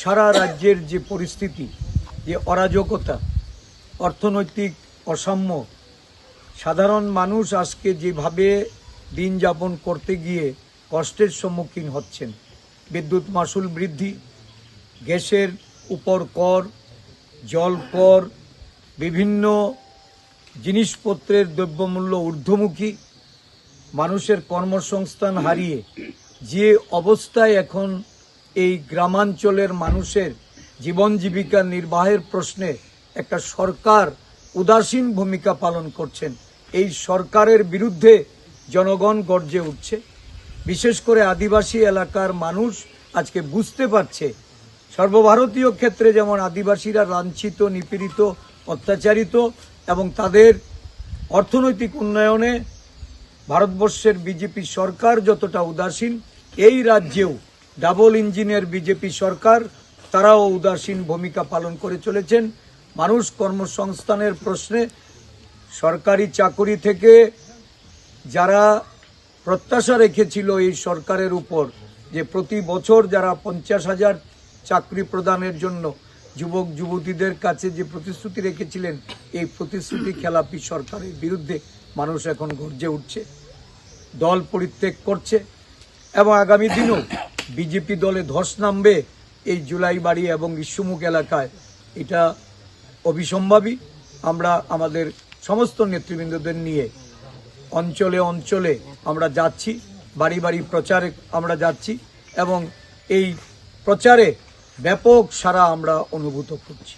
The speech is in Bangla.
সারা রাজ্যের যে পরিস্থিতি, যে অরাজকতা, অর্থনৈতিক অসাম্য, সাধারণ মানুষ আজকে যেভাবে দিন যাপন করতে গিয়ে কষ্টের সম্মুখীন হচ্ছেন, বিদ্যুৎ মাসুল বৃদ্ধি, গ্যাসের উপর কর, জল কর, বিভিন্ন জিনিসপত্রের দ্রব্যমূল্য ঊর্ধ্বমুখী, মানুষের কর্মসংস্থান হারিয়ে যে অবস্থায় এখন এই গ্রামাঞ্চলের মানুষের জীবন জীবিকা নির্বাহের প্রশ্নে একটা সরকার উদাসীন ভূমিকা পালন করছেন। এই সরকারের বিরুদ্ধে জনগণ গর্জে উঠছে। বিশেষ করে আদিবাসী এলাকার মানুষ আজকে বুঝতে পারছে, সর্বভারতীয় ক্ষেত্রে যেমন আদিবাসীরা লাঞ্ছিত, নিপীড়িত, অত্যাচারিত এবং তাদের অর্থনৈতিক উন্নয়নে ভারতবর্ষের বিজেপি সরকার যতটা উদাসীন, এই রাজ্যেও ডাবল ইঞ্জিনের বিজেপি সরকার, তারাও উদাসীন ভূমিকা পালন করে চলেছেন। মানুষ কর্মসংস্থানের প্রশ্নে সরকারি চাকুরি থেকে যারা প্রত্যাশা রেখেছিল এই সরকারের উপর যে প্রতি বছর যারা পঞ্চাশ হাজার চাকরি প্রদানের জন্য যুবক, যুবতীদের কাছে যে প্রতিশ্রুতি রেখেছিলেন, এই প্রতিশ্রুতি খেলাপি সরকারের বিরুদ্ধে মানুষ এখন গর্জে উঠছে, দল পরিত্যাগ করছে এবং আগামী দিনেও বিজেপি দলে ধস নামবে এই জুলাই বাড়ি এবং বিশ্বমুখ এলাকায়, এটা অবিসম্ভাবী। আমরা আমাদের সমস্ত নেতৃবৃন্দদের নিয়ে অঞ্চলে অঞ্চলে আমরা যাচ্ছি, বাড়ি বাড়ি প্রচারে আমরা যাচ্ছি এবং এই প্রচারে ব্যাপক সারা আমরা অনুভূত করছি।